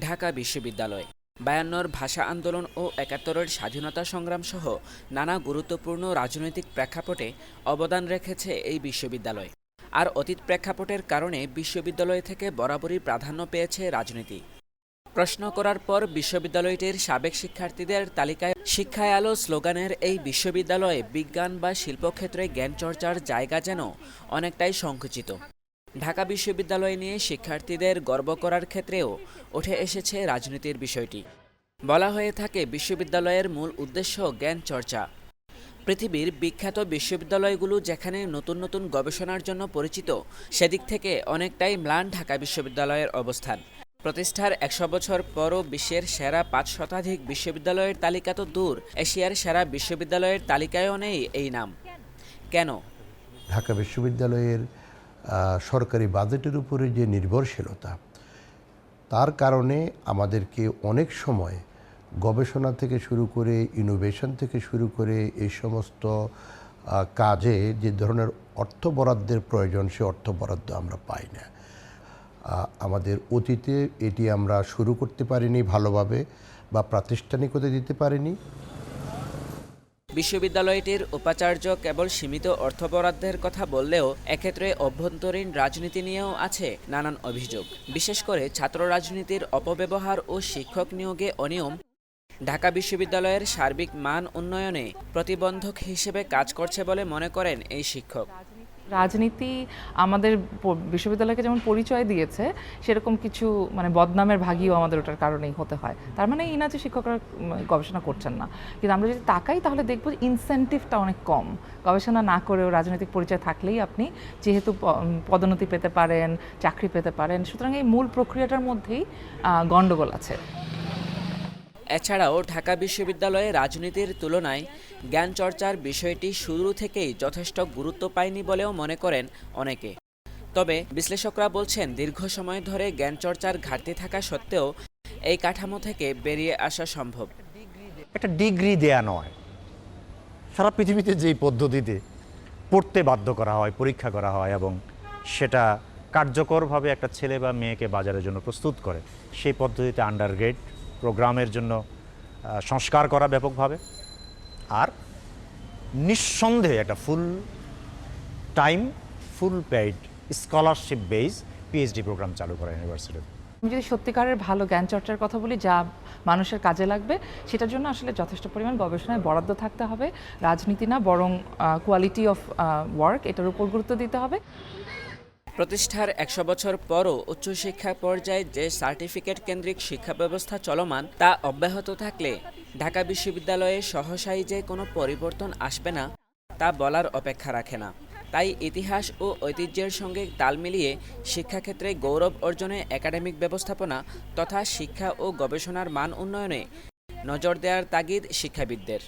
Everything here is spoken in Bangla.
ঢাকা বিশ্ববিদ্যালয়। বায়ান্নর ভাষা আন্দোলন ও একাত্তরের স্বাধীনতা সংগ্রাম সহ নানা গুরুত্বপূর্ণ রাজনৈতিক প্রেক্ষাপটে অবদান রেখেছে এই বিশ্ববিদ্যালয়। আর অতীত প্রেক্ষাপটের কারণে বিশ্ববিদ্যালয় থেকে বরাবরই প্রাধান্য পেয়েছে রাজনীতি। প্রশ্ন করার পর বিশ্ববিদ্যালয়টির সাবেক শিক্ষার্থীদের তালিকায় শিক্ষায় আলো স্লোগানের এই বিশ্ববিদ্যালয়ে বিজ্ঞান বা শিল্পক্ষেত্রে জ্ঞান চর্চার জায়গা যেন অনেকটাই সংকুচিত। ঢাকা বিশ্ববিদ্যালয় নিয়ে শিক্ষার্থীদের গর্ব করার ক্ষেত্রেও উঠে এসেছে রাজনীতির বিষয়টি। বলা হয়ে থাকে, বিশ্ববিদ্যালয়ের মূল উদ্দেশ্য জ্ঞান চর্চা। পৃথিবীর বিখ্যাত বিশ্ববিদ্যালয়গুলো যেখানে নতুন নতুন গবেষণার জন্য পরিচিত, সেদিক থেকে অনেকটাই ম্লান ঢাকা বিশ্ববিদ্যালয়ের অবস্থান। প্রতিষ্ঠার একশো বছর পরও বিশ্বের সেরা পাঁচ শতাধিক বিশ্ববিদ্যালয়ের তালিকা তো দূর, এশিয়ার সেরা বিশ্ববিদ্যালয়ের তালিকায়ও নেই এই নাম। কেন? ঢাকা বিশ্ববিদ্যালয়ের সরকারি বাজেটের উপরে যে নির্ভরশীলতা, তার কারণে আমাদেরকে অনেক সময় গবেষণা থেকে শুরু করে ইনোভেশন থেকে শুরু করে এই সমস্ত কাজে যে ধরনের অর্থ বরাদ্দের প্রয়োজন, সে অর্থ বরাদ্দ আমরা পাই না। আমাদের অতীতে এটি আমরা শুরু করতে পারিনি ভালোভাবে বা প্রাতিষ্ঠানিকতা দিতে পারিনি। বিশ্ববিদ্যালয়টির উপাচার্য কেবল সীমিত অর্থ বরাদ্দের কথা বললেও এক্ষেত্রে অভ্যন্তরীণ রাজনীতি নিয়েও আছে নানান অভিযোগ। বিশেষ করে ছাত্র রাজনীতির অপব্যবহার ও শিক্ষক নিয়োগে অনিয়ম। ঢাকা বিশ্ববিদ্যালয়ের সার্বিক মান উন্নয়নে প্রতিবন্ধক হিসেবে কাজ করছে বলে মনে করেন এই শিক্ষক। রাজনীতি আমাদের বিশ্ববিদ্যালয়কে যেমন পরিচয় দিয়েছে, সেরকম কিছু মানে বদনামের ভাগিও আমাদের ওটার কারণেই হতে হয়। তার মানে এই না যে শিক্ষকরা গবেষণা করছেন না। কিন্তু আমরা যদি তাকাই তাহলে দেখব ইনসেন্টিভটা অনেক কম। গবেষণা না করেও রাজনৈতিক পরিচয় থাকলেই আপনি যেহেতু পদোন্নতি পেতে পারেন, চাকরি পেতে পারেন, সুতরাং এই মূল প্রক্রিয়াটার মধ্যেই গণ্ডগোল আছে। এছাড়াও ঢাকা বিশ্ববিদ্যালয়ে রাজনীতির তুলনায় জ্ঞান চর্চার বিষয়টি শুরু থেকেই যথেষ্ট গুরুত্ব পায়নি বলেও মনে করেন অনেকে। তবে বিশ্লেষকরা বলছেন, দীর্ঘ সময় ধরে জ্ঞান চর্চার ঘাটতি থাকা সত্ত্বেও এই কাঠামো থেকে বেরিয়ে আসা সম্ভব। একটা ডিগ্রি দেয়া নয়। সারা পৃথিবীতে যেই পদ্ধতিতে পড়তে বাধ্য করা হয়, পরীক্ষা করা হয় এবং সেটা কার্যকরভাবে একটা ছেলে বা মেয়েকে বাজারের জন্য প্রস্তুত করে, সেই পদ্ধতিতে আন্ডার আন্ডারগ্রেড প্রোগ্রামের জন্য সংস্কার করা ব্যাপকভাবে। আর নিঃসন্দেহে একটা full time full paid scholarship base PhD program চালু করা ইউনিভার্সিটিতে আমি যদি সত্যিকারের ভালো জ্ঞান চর্চার কথা বলি, যা মানুষের কাজে লাগবে, সেটার জন্য আসলে যথেষ্ট পরিমাণ গবেষণায় বরাদ্দ থাকতে হবে। রাজনীতি না, বরং কোয়ালিটি অফ ওয়ার্ক এটার উপর গুরুত্ব দিতে হবে। প্রতিষ্ঠার একশো বছর পরও উচ্চশিক্ষা পর্যায়ে যে সার্টিফিকেট কেন্দ্রিক শিক্ষা ব্যবস্থা চলমান, তা অব্যাহত থাকলে ঢাকা বিশ্ববিদ্যালয়ে সহসাই যে কোনো পরিবর্তন আসবে না, তা বলার অপেক্ষা রাখে না। তাই ইতিহাস ও ঐতিহ্যের সঙ্গে তাল মিলিয়ে শিক্ষাক্ষেত্রে গৌরব অর্জনে একাডেমিক ব্যবস্থাপনা তথা শিক্ষা ও গবেষণার মান উন্নয়নে নজর দেওয়ার তাগিদ শিক্ষাবিদদের।